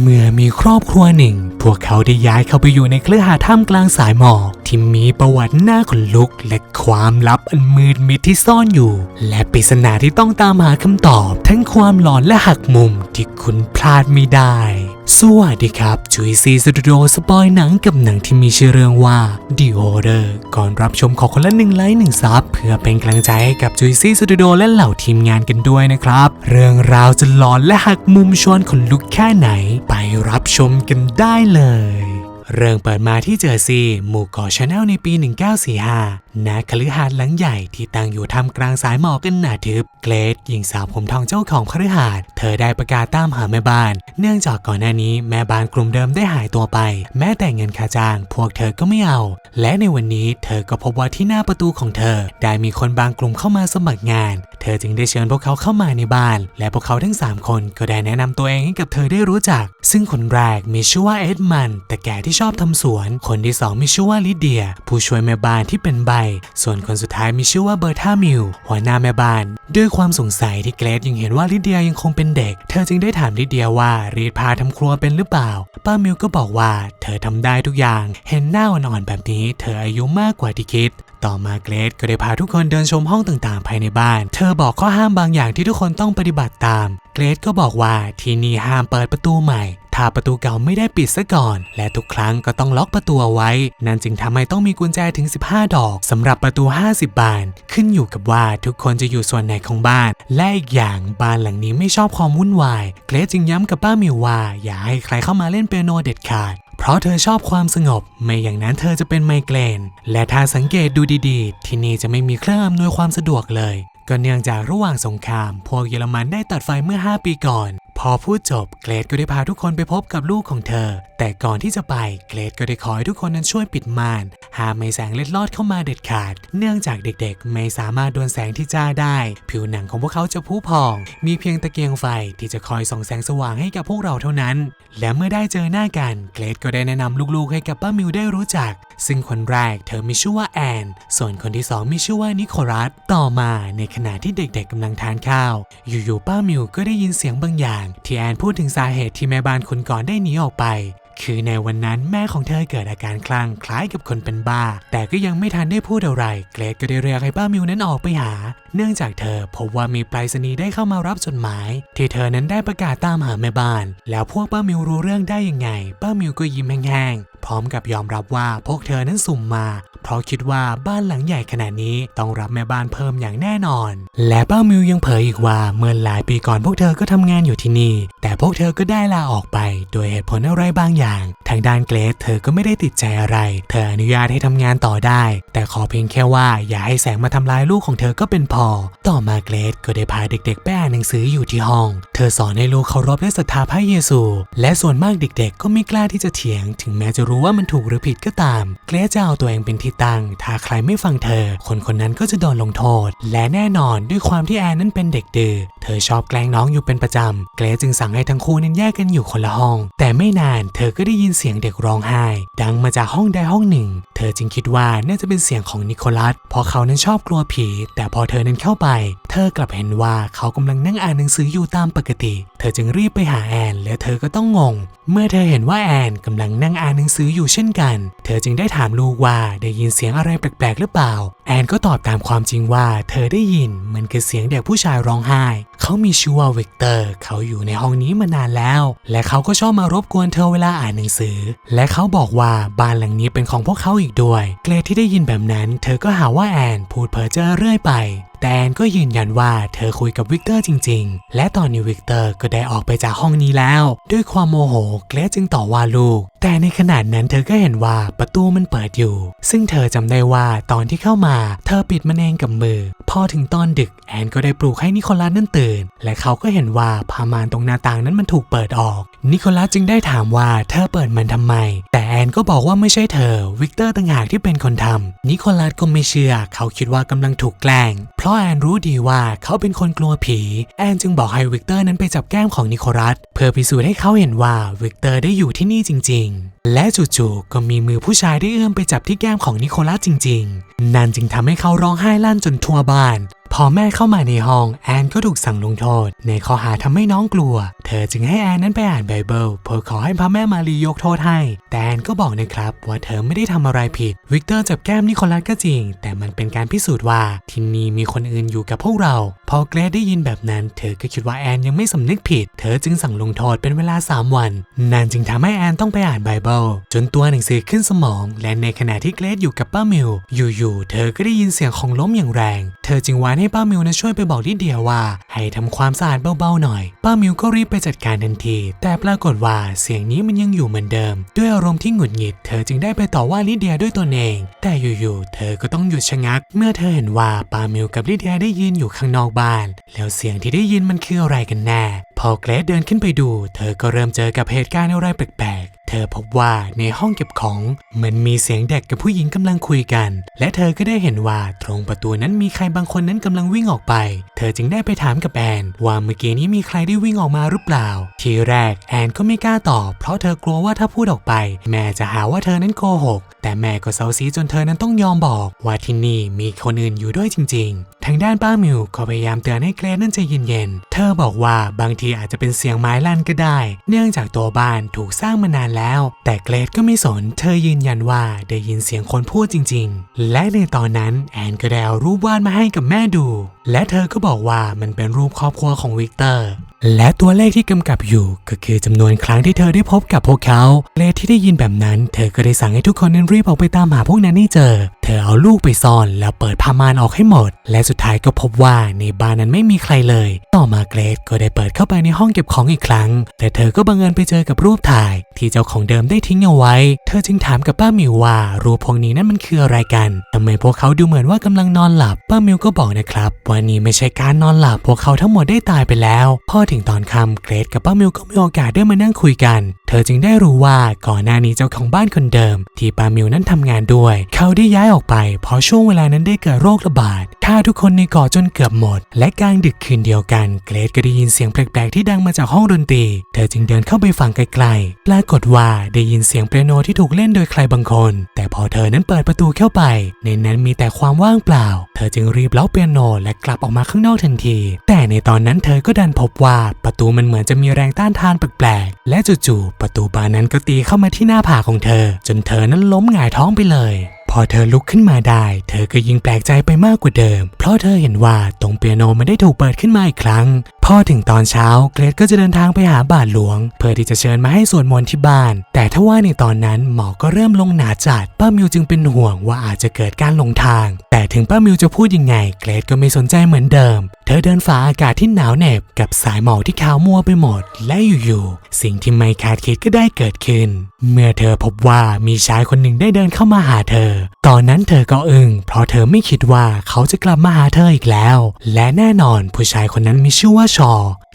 เมีครอบครัวหนึ่ง พวกเขาได้ย้ายเข้าไปอยู่ในเครือหาท่ามกลางสายหมอกที่มีประวัติหน้าขนลุก และความลับอันมืดมิดที่ซ่อนอยู่ และปริศนาที่ต้องตามหาคำตอบ ทั้งความหลอนและหักมุมที่คุณพลาดไม่ได้สวัสดีครับจุยซีสตูดิโอสปอยหนังกับหนังที่มีชื่อเรื่องว่า The Order ก่อนรับชมขอคนละหนึ่งไลค์หนึ่งซับเพื่อเป็นกำลังใจให้กับจุยซีสตูดิโอและเหล่าทีมงานกันด้วยนะครับ เรื่องราวจะหลอนและหักมุมชวนขนลุกแค่ไหน ไปรับชมกันได้เลย เรื่องเปิดมาที่เจอร์ซีหมู่เกาะชาแนลในปี 1945 ณคฤหาสน์หลังใหญ่ที่ตั้งอยู่ท่ามกลางสายหมอกกันหนาทึบ เกรดหญิงสาวผมทองเจ้าของคฤหาสน์เธอได้ประกาศตามหาแม่บ้าน เนื่องจากก่อนหน้านี้แม่บ้านกลุ่มเดิมได้หายตัวไป แม้แต่เงินค่าจ้าง พวกเธอก็ไม่เอา และในวันนี้เธอก็พบว่าที่หน้าประตูของเธอ ได้มีคนบางกลุ่มเข้ามาสมัครงาน เธอจึงได้เชิญพวกเขาเข้ามาในบ้าน และพวกเขาทั้ง 3 คนก็ได้แนะนำตัวเองให้กับเธอได้รู้จัก ซึ่งคนแรกมีชื่อว่าเอ็ดมัน แต่แก่ที่ชอบทำสวน คนที่สองมีชื่อว่าลิเดีย ผู้ช่วยแม่บ้านที่เป็นใบส่วนคนสุดท้ายมีชื่อว่าเบอร์ธามิลหัวหน้าแม่บ้าน ด้วยความสงสัยที่เกรซยังเห็นว่าลิเดียยังคงเป็นเด็ก เธอจึงได้ถามลิเดียว่ารีดพาทำครัวเป็นหรือเปล่า ป้ามิวก็บอกว่า เธอทำได้ทุกอย่าง เห็นหน้าอ่อนๆแบบนี้ เธออายุมากกว่าที่คิด ต่อมาเกรดก็ได้พาทุกคนเดินชมห้องต่างๆ ภายในบ้าน เธอบอกข้อห้ามบางอย่างที่ทุกคนต้องปฏิบัติตาม เกรดก็บอกว่าที่นี่ห้ามเปิดประตูใหม่ถ้าประตูเก่าไม่ได้ปิดซะก่อน และทุกครั้งก็ต้องล็อกประตูไว้ นั่นจึงทำให้ต้องมีกุญแจถึง 15 ดอกสำหรับประตู 50 บาน ขึ้นอยู่กับว่าทุกคนจะอยู่ส่วนไหนของบ้าน และอีกอย่างบ้านหลังนี้ไม่ชอบความวุ่นวาย เกรดจึงย้ำกับป้ามิวว่า อย่าให้ใครเข้ามาเล่นเปียโนเด็ดขาด เพราะเธอชอบความสงบ ไม่อย่างนั้นเธอจะเป็นไมเกรน และถ้าสังเกตดูดีๆ ที่นี่จะไม่มีเครื่องอำนวยความสะดวกเลย ก็เนื่องจากระหว่างสงคราม พวกเยอรมันได้ตัดไฟเมื่อ 5 ปีก่อน พอพูดจบเกรดก็ได้พาทุกคนไปพบกับลูกของเธอ แต่ก่อนที่จะไปเกรดก็ได้ขอให้ทุกคนนั้นช่วยปิดม่านห้ามไม่แสงเล็ดลอดเข้ามาเด็ดขาด เนื่องจากเด็กๆ ไม่สามารถโดนแสงที่จ้าได้ ผิวหนังของพวกเขาจะพุพอง มีเพียงตะเกียงไฟที่จะคอยส่องแสงสว่างให้กับพวกเราเท่านั้น และเมื่อได้เจอหน้ากันเกรดก็ได้แนะนำลูกๆ ให้กับป้ามิวได้รู้จัก ซึ่งคนแรกเธอมีชื่อว่าแอน ส่วนคนที่สองมีชื่อว่านิโคลัสต่อมาในขณะที่เด็กๆกำลังทานข้าว อยู่ๆป้ามิวก็ได้ยินเสียงบางอย่างที่แอนพูดถึงสาเหตุที่แม่บ้านคนก่อนได้หนีออกไป คือในวันนั้นแม่ของเธอเกิดอาการคลั่งคล้ายกับคนเป็นบ้า แต่ก็ยังไม่ทันได้พูดอะไร เกรดก็ได้เรียกให้ป้ามิวนั้นออกไปหา เนื่องจากเธอพบว่ามีไปรษณีย์ได้เข้ามารับจดหมาย ที่เธอนั้นได้ประกาศตามหาแม่บ้าน แล้วพวกป้ามิวรู้เรื่องได้ยังไง ป้ามิวก็ยิ้มแห้งๆพร้อมกับยอมรับว่าพวกเธอนั้นสุ่มมา เพราะคิดว่าบ้านหลังใหญ่ขนาดนี้ต้องรับแม่บ้านเพิ่มอย่างแน่นอน และป้ามิวยังเผยอีกว่าเมื่อหลายปีก่อนพวกเธอก็ทำงานอยู่ที่นี่ แต่พวกเธอก็ได้ลาออกไป โดยเหตุผลอะไรบางอย่าง ทางด้านเกรซเธอก็ไม่ได้ติดใจอะไร เธออนุญาตให้ทำงานต่อได้ แต่ขอเพียงแค่ว่าอย่าให้แสงมาทำลายลูกของเธอก็เป็นพอ ต่อมาเกรซก็ได้พาเด็กๆไปอ่านหนังสืออยู่ที่ห้อง เธอสอนให้ลูกเคารพและศรัทธาพระเยซู และส่วนมากเด็กๆ ก็ไม่กล้าที่จะเถียง ถึงแม้จะรู้ว่ามันถูกหรือผิดก็ตาม เกรซจะเอาตัวเองเป็นที่ตั้ง ถ้าใครไม่ฟังเธอ คนคนนั้นก็จะโดนลงโทษ และแน่นอนด้วยความที่แอนนั้นเป็นเด็กดื้อ เธอชอบแกล้งน้องอยู่เป็นประจำ เกรซจึงสั่งให้ทั้งคู่นั้นแยกกันอยู่คนละห้อง แต่ไม่นานเธอก็ได้ยินเสียงเด็กร้องไห้ ดังมาจากห้องใดห้องหนึ่ง เธอจึงคิดว่าน่าจะเป็นเสียงของนิโคลัส เพราะเขานั้นชอบกลัวผี แต่พอเธอนั้นเข้าไป เธอกลับเห็นว่าเขากำลังนั่งอ่านหนังสืออยู่ตามปกติ ธอจึงรีบไปหาแอน และเธอก็ต้องงง เมื่อเธอเห็นว่าแอนกำลังนั่งอ่านหนังสืออยู่เช่นกัน เธอจึงได้ถามลูกว่าได้ยินเสียงอะไรแปลกๆหรือเปล่า แอนก็ตอบตามความจริงว่า เธอได้ยินมันคือเสียงเด็กผู้ชายร้องไห้ เขามีชื่อว่าวิกเตอร์ เขาอยู่ในห้องนี้มานานแล้ว และเขาก็ชอบมารบกวนเธอเวลาอ่านหนังสือ และเขาบอกว่าบ้านหลังนี้เป็นของพวกเขาอีกด้วย เกรดที่ได้ยินแบบนั้น เธอก็หาว่าแอนพูดเพ้อเจ้อเรื่อยไป แต่แอนก็ยืนยันว่าเธอคุยกับวิกเตอร์จริง ๆ และตอนนี้วิกเตอร์ก็ได้ออกไปจากห้องนี้แล้ว ด้วยความโมโหเกรดจึงต่อว่าลูก แต่ในขณะนั้นเธอก็เห็นว่าประตูมันเปิดอยู่ ซึ่งเธอจำได้ว่าตอนที่เข้ามา เธอปิดมันเองกับมือ พอถึงตอนดึกแอนก็ได้ปลุกให้นิโคลัสนั่นตื่น และเขาก็เห็นว่าผ้ามานตรงหน้าต่างนั้นมันถูกเปิดออก นิโคลัสจึงได้ถามว่าเธอเปิดมันทำไม แต่แอนก็บอกว่าไม่ใช่เธอ วิกเตอร์ต่างหากที่เป็นคนทำนิโคลัสก็ไม่เชื่อ เขาคิดว่ากำลังถูกแกล้ง เพราะแอนรู้ดีว่าเขาเป็นคนกลัวผี แอนจึงบอกให้วิกเตอร์นั้นไปจับแก้มของนิโคลัสเพื่อพิสูจน์ให้เขาเห็นว่าวิกเตอร์ได้อยู่ที่นี่จริงและจู่ๆก็มีมือผู้ชายได้เอื้อมไปจับที่แก้มของนิโคลัสจริง ๆ นั่นจึงทำให้เขาร้องไห้ลั่นจนทั่วบ้านพอแม่เข้ามาในห้องแอนก็ถูกสั่งลงโทษ ในข้อหาทำให้น้องกลัว เธอจึงให้แอนนั้นไปอ่านไบเบิลเพื่อขอให้พระแม่มารียกโทษให้ แต่แอนก็บอกนะครับว่าเธอไม่ได้ทำอะไรผิด วิกเตอร์จับแก้มนิโคลัสก็จริง แต่มันเป็นการพิสูจน์ว่าที่นี่มีคนอื่นอยู่กับพวกเรา พอเกรดได้ยินแบบนั้น เธอก็คิดว่าแอนยังไม่สำนึกผิด เธอจึงสั่งลงโทษเป็นเวลา 3 วันนั่นจึงทำให้แอนต้องไปอ่านไบเบิลจนตัวหนังสือขึ้นสมอง และในขณะที่เกรดอยู่กับป้ามิว อยู่ๆ เธอก็ได้ยินเสียงของล้มอย่างแรง เธอจึงวานให้ป้ามิวนะช่วยไปบอกลิเดียว่า ให้ทำความสะอาดเบาๆหน่อย ป้ามิวก็รีบไปจัดการทันที แต่ปรากฏว่าเสียงนี้มันยังอยู่เหมือนเดิม ด้วยอารมณ์ที่หงุดหงิด เธอจึงได้ไปต่อว่าลิเดียด้วยตนเอง แต่อยู่ๆ เธอก็ต้องหยุดชะงัก เมื่อเธอเห็นว่าป้ามิวกับลิเดียได้ยืนอยู่ข้างนอกบ้าน แล้วเสียงที่ได้ยินมันคืออะไรกันแน่ พอเกรดเดินขึ้นไปดู เธอก็เริ่มเจอกับเหตุการณ์อะไรแปลก ธอพบว่าในห้องเก็บของมันมีเสียงเด็กกับผู้หญิงกำลังคุยกัน และเธอก็ได้เห็นว่าตรงประตูนั้นมีใครบางคนนั้นกำลังวิ่งออกไป เธอจึงได้ไปถามกับแอนว่าเมื่อกี้นี้มีใครได้วิ่งออกมาหรือเปล่า ทีแรกแอนก็ไม่กล้าตอบ เพราะเธอกลัวว่าถ้าพูดออกไป แม่จะหาว่าเธอนั้นโกหก แต่แม่ก็เซาซีจนเธอนั้นต้องยอมบอก ว่าที่นี่มีคนอื่นอยู่ด้วยจริง ๆทางด้านป้ามิวก็พยายามเตือนให้เกรซนั่นใจเย็นๆ เธอบอกว่าบางทีอาจจะเป็นเสียงไม้ลั่นก็ได้ เนื่องจากตัวบ้านถูกสร้างมานานแล้ว แต่เกรซก็ไม่สน เธอยืนยันว่าได้ยินเสียงคนพูดจริง ๆ และในตอนนั้นแอนก็ได้เอารูปวาดมาให้กับแม่ดู และเธอก็บอกว่ามันเป็นรูปครอบครัวของวิกเตอร์ และตัวเลขที่กำกับอยู่ก็คือจำนวนครั้งที่เธอได้พบกับพวกเขา เลขที่ได้ยินแบบนั้น เธอก็ได้สั่งให้ทุกคนนั้นรีบออกไปตามหาพวกนั้นให้เจอ เธอเอาลูกไปซ่อนแล้วเปิดผ้าม่านออกให้หมด และสุดท้ายก็พบว่าในบ้านนั้นไม่มีใครเลยต่อมาเกรดก็ได้เปิดเข้าไปในห้องเก็บของอีกครั้ง แต่เธอก็บังเอิญไปเจอกับรูปถ่าย ที่เจ้าของเดิมได้ทิ้งเอาไว้ เธอจึงถามกับป้ามิวว่า รูปพวกนี้นั้นมันคืออะไรกันทำไมพวกเขาดูเหมือนว่ากำลังนอนหลับ ป้ามิวก็บอกนะครับว่านี่ไม่ใช่การนอนหลับพวกเขาทั้งหมดได้ตายไปแล้ว พอถึงตอนค่ำเกรดกับป้ามิวก็มีโอกาสได้มานั่งคุยกัน ธอจึงได้รู้ว่าก่อนหน้านี้เจ้าของบ้านคนเดิม ที่ปามิวนั้นทำงานด้วย เขาได้ย้ายออกไป เพราะช่วงเวลานั้นได้เกิดโรคระบาดฆ่าทุกคนในเกาะจนเกือบหมด และกลางดึกคืนเดียวกัน เกรดก็ได้ยินเสียงแปลกๆที่ดังมาจากห้องดนตรี เธอจึงเดินเข้าไปฟังไกลๆ ปรากฏว่าได้ยินเสียงเปียโนที่ถูกเล่นโดยใครบางคน แต่พอเธอนั้นเปิดประตูเข้าไป ในนั้นมีแต่ความว่างเปล่า เธอจึงรีบเล้าเปียโนและกลับออกมาข้างนอกทันที แต่ในตอนนั้นเธอก็ดันพบว่าประตูมันเหมือนจะมีแรงต้านทานแปลกๆ และจู่ๆประตูบานนั้นก็ตีเข้ามาที่หน้าผากของเธอ จนเธอนั้นล้มหงายท้องไปเลย พอเธอลุกขึ้นมาได้ เธอก็ยิ่งแปลกใจไปมากกว่าเดิม เพราะเธอเห็นว่าตรงเปียโนมันได้ถูกเปิดขึ้นมาอีกครั้งพอถึงตอนเช้าเกรดก็จะเดินทางไปหาบาทหลวง เพื่อที่จะเชิญมาให้สวดมนต์ที่บ้าน แต่ถ้าว่าในตอนนั้นหมอกก็เริ่มลงหนาจัด ป้ามิวจึงเป็นห่วงว่าอาจจะเกิดการหลงทาง แต่ถึงป้ามิวจะพูดยังไง เกรดก็ไม่สนใจเหมือนเดิม เธอเดินฝ่าอากาศที่หนาวเหน็บกับสายหมอกที่ขาวมัวไปหมด และอยู่ๆสิ่งที่ไม่คาดคิดก็ได้เกิดขึ้น เมื่อเธอพบว่ามีชายคนหนึ่งได้เดินเข้ามาหาเธอ ตอนนั้นเธอก็อึง้งเพราะเธอไม่คิดว่าเขาจะกลับมาหาเธออีกแล้ว และแน่นอนผู้ชายคนนั้นมีชื่อว่าชอ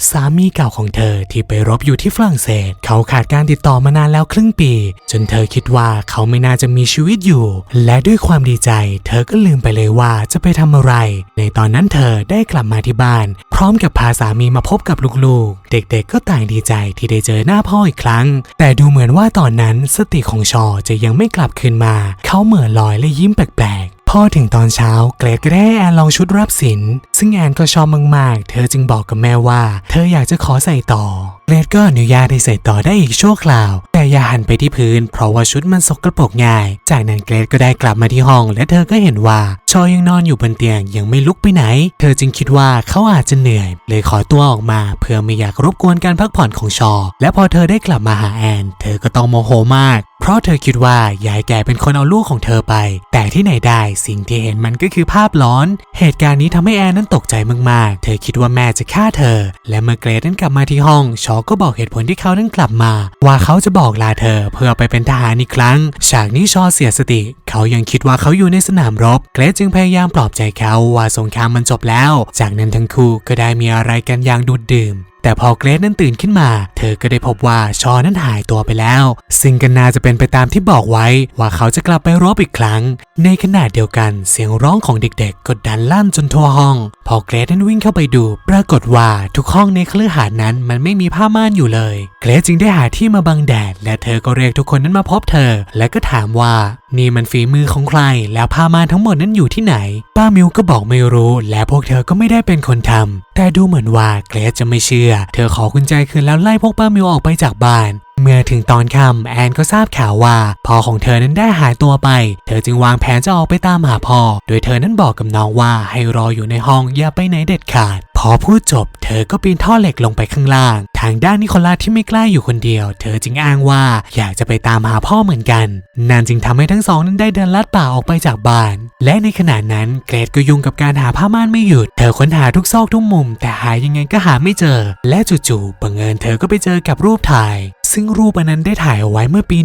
สามีเก่าของเธอที่ไปรบอยู่ที่ฝรั่งเศส เขาขาดการติดต่อมานานแล้วครึ่งปี จนเธอคิดว่าเขาไม่น่าจะมีชีวิตอยู่ และด้วยความดีใจ เธอก็ลืมไปเลยว่าจะไปทำอะไร ในตอนนั้นเธอได้กลับมาที่บ้าน พร้อมกับพาสามีมาพบกับลูกๆ เด็กๆ ก็ต่างดีใจที่ได้เจอหน้าพ่ออีกครั้ง แต่ดูเหมือนว่าตอนนั้นสติของชอจะยังไม่กลับคืนมา เขาเหม่อลอยและยิ้มแปลก พอถึงตอนเช้าเกรดก็ได้ให้แอนลองชุดรับสินซึ่งแอนก็ชอบมากๆ เธอจึงบอกกับแม่ว่า เธออยากจะขอใส่ต่อ เกรดก็อนุญาตให้ใส่ต่อได้อีกชั่วคราว แต่อย่าหันไปที่พื้น เพราะว่าชุดมันสกรปรกง่าย จากนั้นเกรดก็ได้กลับมาที่ห้อง และเธอก็เห็นว่าชอยังนอนอยู่บนเตียงยังไม่ลุกไปไหน เธอจึงคิดว่าเขาอาจจะเหนื่อย เลยขอตัวออกมา เพื่อไม่อยากรบกวนการพักผ่อนของชอ และพอเธอได้กลับมาหาแอน เธอก็ต้องโมโหมากเพราะเธอคิดว่ายายแก่เป็นคนเอาลูกของเธอไป แต่ที่ไหนได้สิ่งที่เห็นมันก็คือภาพหลอน เหตุการณ์นี้ทำให้แอนนั้นตกใจมากๆ เธอคิดว่าแม่จะฆ่าเธอ และเมื่อเกรดนั้นกลับมาที่ห้องชอก็บอกเหตุผลที่เขานั้นกลับมา ว่าเขาจะบอกอกลาเธอเพื่อไปเป็นทหารอีกครั้ง ฉากนี้ชอเสียสติ เขายังคิดว่าเขาอยู่ในสนามรบ เกรดจึงพยายามปลอบใจเขาว่าสงครามมันจบแล้ว จากนั้นทั้งคู่ก็ได้มีอะไรกันอย่างดูดดื่ม แต่พอเกรซนั้นตื่นขึ้นมา เธอก็ได้พบว่าชอนั้นหายตัวไปแล้ว ซึ่งก็น่าจะเป็นไปตามที่บอกไว้ว่าเขาจะกลับไปรบอีกครั้ง ในขณะเดียวกันเสียงร้องของเด็กๆ ก็ดันลั่นจนทั่วห้อง พอเกรซนั้นวิ่งเข้าไปดู ปรากฏว่าทุกห้องในคฤหาสน์นั้นมันไม่มีผ้าม่านอยู่เลย เกรซจึงได้หาที่มาบังแดด และเธอก็เรียกทุกคนนั้นมาพบเธอ และก็ถามว่านี่มันฝีมือของใคร แล้วผ้าม่านทั้งหมดนั้นอยู่ที่ไหน ป้ามิวก็บอกไม่รู้ และพวกเธอก็ไม่ได้เป็นคนทำแต่ดูเหมือนว่าเกรซจะไม่เชื่อเธอขอกุญแจคืนแล้วไล่พวกป้ามิวออกไปจากบ้าน เมื่อถึงตอนค่ำแอนก็ทราบข่าวว่าพ่อของเธอนั้นได้หายตัวไป เธอจึงวางแผนจะออกไปตามหาพ่อ โดยเธอนั้นบอกกับน้องว่าให้รออยู่ในห้องอย่าไปไหนเด็ดขาด พอพูดจบ เธอก็ปีนท่อเหล็กลงไปข้างล่าง ทางด้านนิโคลัสที่ไม่กล้าอยู่คนเดียว เธอจึงอ้างว่าอยากจะไปตามหาพ่อเหมือนกันนั่นจึงทำให้ทั้งสองนั้นได้เดินลัดป่าออกไปจากบ้าน และในขณะนั้นเกรดก็ยุ่งกับการหาผ้าม่านไม่หยุด เธอค้นหาทุกซอกทุกมุม แต่หายังไงก็หาไม่เจอ และจู่ๆบังเอิญเธอก็ไปเจอกับรูปถ่าย ซึ่งรูปอันนั้นได้ถ่ายเอาไว้เมื่อปี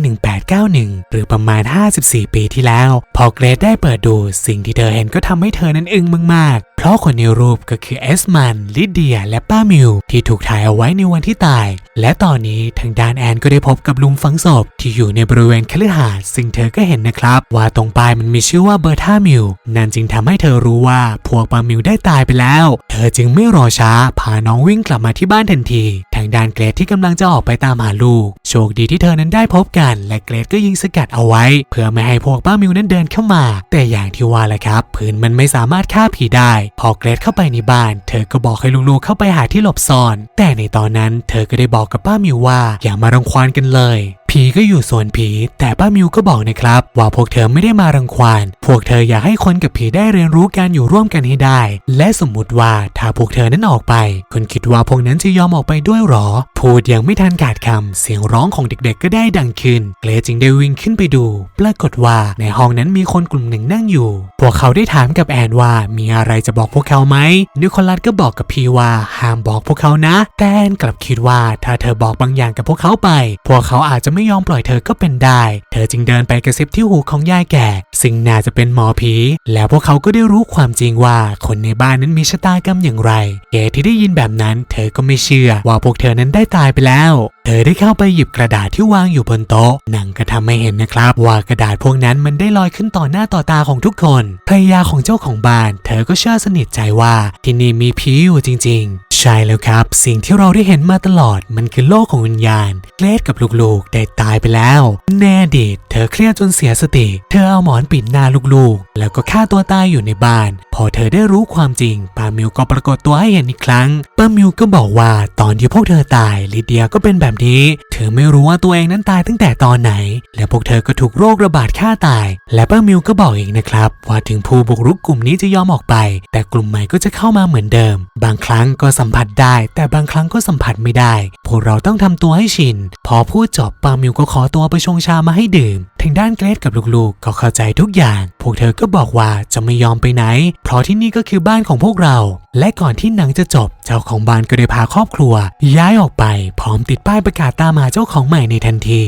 1891 หรือประมาณ 54 ปีที่แล้ว พอเกรดได้เปิดดูสิ่งที่เธอเห็นก็ทำให้เธอนั้นอึ้งมากๆ เพราะคนในรูปก็คือเอสมัน ลิเดีย และป้ามิว ที่ถูกถ่ายเอาไว้ในวันที่ตาย และตอนนี้ทางด้านแอนก็ได้พบกับลุมฝังศพที่อยู่ในบริเวณคฤหาสน์ซึ่งเธอก็เห็นนะครับ ว่าตรงปลายมันมีชื่อว่าเบอร์ธามิวนั่นจึงทำให้เธอรู้ว่าพวกป้ามิวได้ตายไปแล้ว เธอจึงไม่รอช้าพาน้องวิ่งกลับมาที่บ้านทันทีางด้านเกรดที่กำลังจะออกไปตามหาลูก โชคดีที่เธอนั้นได้พบกัน และเกรดก็ยิงสกัดเอาไว้ เพื่อไม่ให้พวกป้ามิวนั้นเดินเข้ามา แต่อย่างที่ว่าแหละครับพื้นมันไม่สามารถฆ่าผีได้ พอเกรดเข้าไปในบ้าน เธอก็บอกให้ลูกๆเข้าไปหาที่หลบซ่อน แต่ในตอนนั้นเธอก็ได้บอกกับป้ามิวว่าอย่ามารังควานกันเลย ผีก็อยู่ส่วนผี แต่ป้ามิวก็บอกนะครับ ว่าพวกเธอไม่ได้มารังควานพวกเธออยากให้คนกับผีได้เรียนรู้การอยู่ร่วมกันให้ได้ และสมมุติว่าถ้าพวกเธอนั้นออกไป คุณคิดว่าพวกนั้นจะยอมออกไปด้วยหรอ พูดยังไม่ทันขาดคำเสียงร้องของเด็กๆ ก็ได้ดังขึ้นเกรซจึงได้วิ่งขึ้นไปดู ปรากฏว่าในห้องนั้นมีคนกลุ่มหนึ่งนั่งอยู่ พวกเขาได้ถามกับแอนว่ามีอะไรจะบอกพวกเขาไหมนิโคลัสก็บอกกับพีว่าห้ามบอกพวกเขานะ แต่แอนกลับคิดว่าถ้าเธอบอกบางอย่างกับพวกเขาไป พวกเขาอาจจะไม่ไม่ยอมปล่อยเธอก็เป็นได้ เธอจึงเดินไปกระซิบที่หูของยายแก่ ซึ่งน่าจะเป็นหมอผี แล้วพวกเขาก็ได้รู้ความจริงว่าคนในบ้านนั้นมีชะตากรรมอย่างไร เกที่ได้ยินแบบนั้น เธอก็ไม่เชื่อว่าพวกเธอนั้นได้ตายไปแล้วเธอได้เข้าไปหยิบกระดาษที่วางอยู่บนโต๊ะนังก็ทำให้เห็นนะครับ ว่ากระดาษพวกนั้นมันได้ลอยขึ้นต่อหน้าต่อตาของทุกคนภรรยาของเจ้าของบ้าน เธอก็เชื่อสนิทใจว่าที่นี่มีผีอยู่จริง ๆ ใช่แล้วครับ สิ่งที่เราได้เห็นมาตลอดมันคือโลกของวิญญาณเกรดกับลูกๆ ได้ตายไปแล้ว แน่เดชเธอเครียดจนเสียสติ เธอเอาหมอนปิดหน้าลูกๆ แล้วก็ฆ่าตัวตายอยู่ในบ้าน พอเธอได้รู้ความจริงป้ามิวก็ปรากฏตัวให้เห็นอีกครั้งป้ามิวก็บอกว่าตอนที่พวกเธอตายลิเดียก็เป็นแบบนี้ เธอไม่รู้ว่าตัวเองนั้นตายตั้งแต่ตอนไหน และพวกเธอก็ถูกโรคระบาดฆ่าตาย และป้ามิวก็บอกอีกนะครับ ว่าถึงผู้บุกรุกกลุ่มนี้จะยอมออกไป แต่กลุ่มใหม่ก็จะเข้ามาเหมือนเดิม บางครั้งก็สัมผัสได้ แต่บางครั้งก็สัมผัสไม่ได้ พวกเราต้องทำตัวให้ชิน พอพูดจบป้ามิวก็ขอตัวไปชงชามาให้ดื่มทางด้านเกรดกับลูกๆ ก็เข้าใจทุกอย่าง พวกเธอก็บอกว่าจะไม่ยอมไปไหน เพราะที่นี่ก็คือบ้านของพวกเรา และก่อนที่หนังจะจบเจ้าของบ้านก็ได้พาครอบครัว ย้ายออกไปพร้อมติดป้ายประกาศตามหาเจ้าของใหม่ในทันที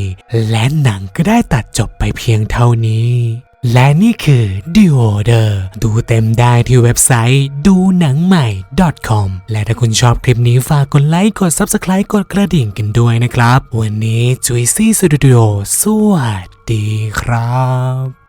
และหนังก็ได้ตัดจบไปเพียงเท่านี้ และนี่คือ The Order ดูเต็มได้ที่เว็บไซต์ดูหนังใหม่ .com และถ้าคุณชอบคลิปนี้ฝากกดไลค์ กด Subscribe กดกระดิ่งกันด้วยนะครับ วันนี้ Juicy Studio สวัสดีครับ